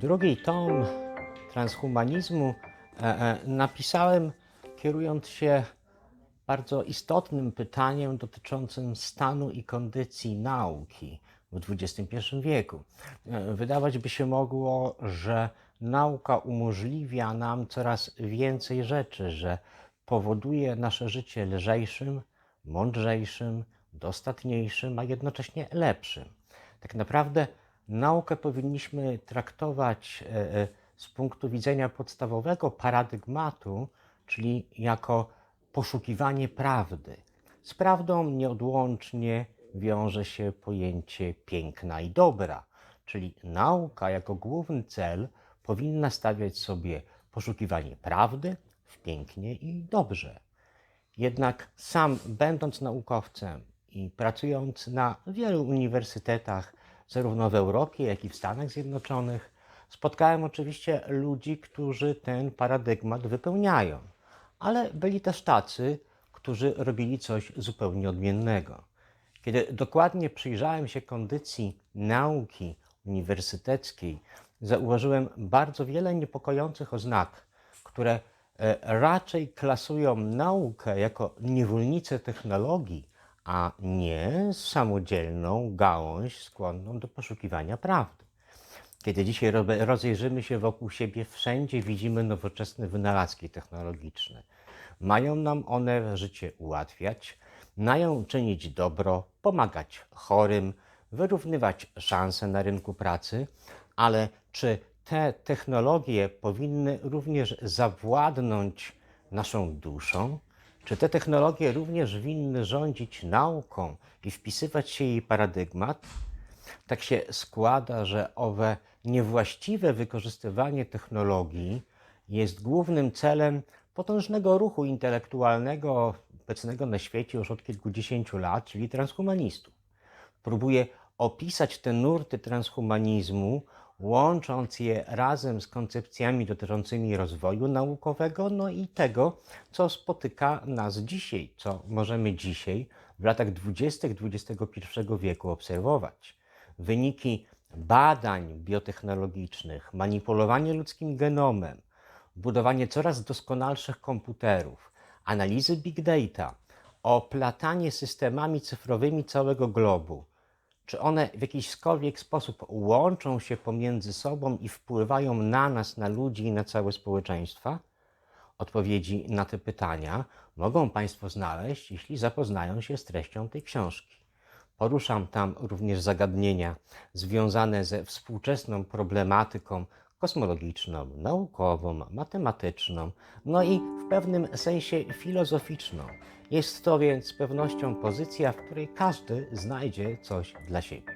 Drugi tom transhumanizmu e, e, napisałem kierując się bardzo istotnym pytaniem dotyczącym stanu i kondycji nauki w XXI wieku. E, Wydawać by się mogło, że nauka umożliwia nam coraz więcej rzeczy, że powoduje nasze życie lżejszym, mądrzejszym, dostatniejszym, a jednocześnie lepszym. Tak naprawdę naukę powinniśmy traktować e, e, z punktu widzenia podstawowego paradygmatu, czyli jako poszukiwanie prawdy. Z prawdą nieodłącznie wiąże się pojęcie piękna i dobra, czyli nauka jako główny cel powinna stawiać sobie poszukiwanie prawdy w pięknie i dobrze. Jednak sam, będąc naukowcem i pracując na wielu uniwersytetach, zarówno w Europie, jak i w Stanach Zjednoczonych, spotkałem oczywiście ludzi, którzy ten paradygmat wypełniają, ale byli też tacy, którzy robili coś zupełnie odmiennego. Kiedy dokładnie przyjrzałem się kondycji nauki uniwersyteckiej, zauważyłem bardzo wiele niepokojących oznak, które e, raczej klasują naukę jako niewolnicę technologii, a nie samodzielną gałąź skłonną do poszukiwania prawdy. Kiedy dzisiaj rozejrzymy się wokół siebie, wszędzie widzimy nowoczesne wynalazki technologiczne. Mają nam one życie ułatwiać, mają czynić dobro, pomagać chorym, wyrównywać szanse na rynku pracy, ale czy te technologie powinny również zawładnąć naszą duszą? Czy te technologie również winny rządzić nauką i wpisywać się jej paradygmat? Tak się składa, że owe niewłaściwe wykorzystywanie technologii jest głównym celem potężnego ruchu intelektualnego obecnego na świecie już od kilkudziesięciu lat, czyli transhumanistów. Próbuje opisać te nurty transhumanizmu, łącząc je razem z koncepcjami dotyczącymi rozwoju naukowego, no i tego, co spotyka nas dzisiaj, co możemy dzisiaj w latach 20. XXI wieku obserwować. Wyniki badań biotechnologicznych, manipulowanie ludzkim genomem, budowanie coraz doskonalszych komputerów, analizy big data, oplatanie systemami cyfrowymi całego globu, czy one w jakiśkolwiek sposób łączą się pomiędzy sobą i wpływają na nas, na ludzi i na całe społeczeństwa? Odpowiedzi na te pytania mogą Państwo znaleźć, jeśli zapoznają się z treścią tej książki. Poruszam tam również zagadnienia związane ze współczesną problematyką kosmologiczną, naukową, matematyczną, no i w pewnym sensie filozoficzną. Jest to więc z pewnością pozycja, w której każdy znajdzie coś dla siebie.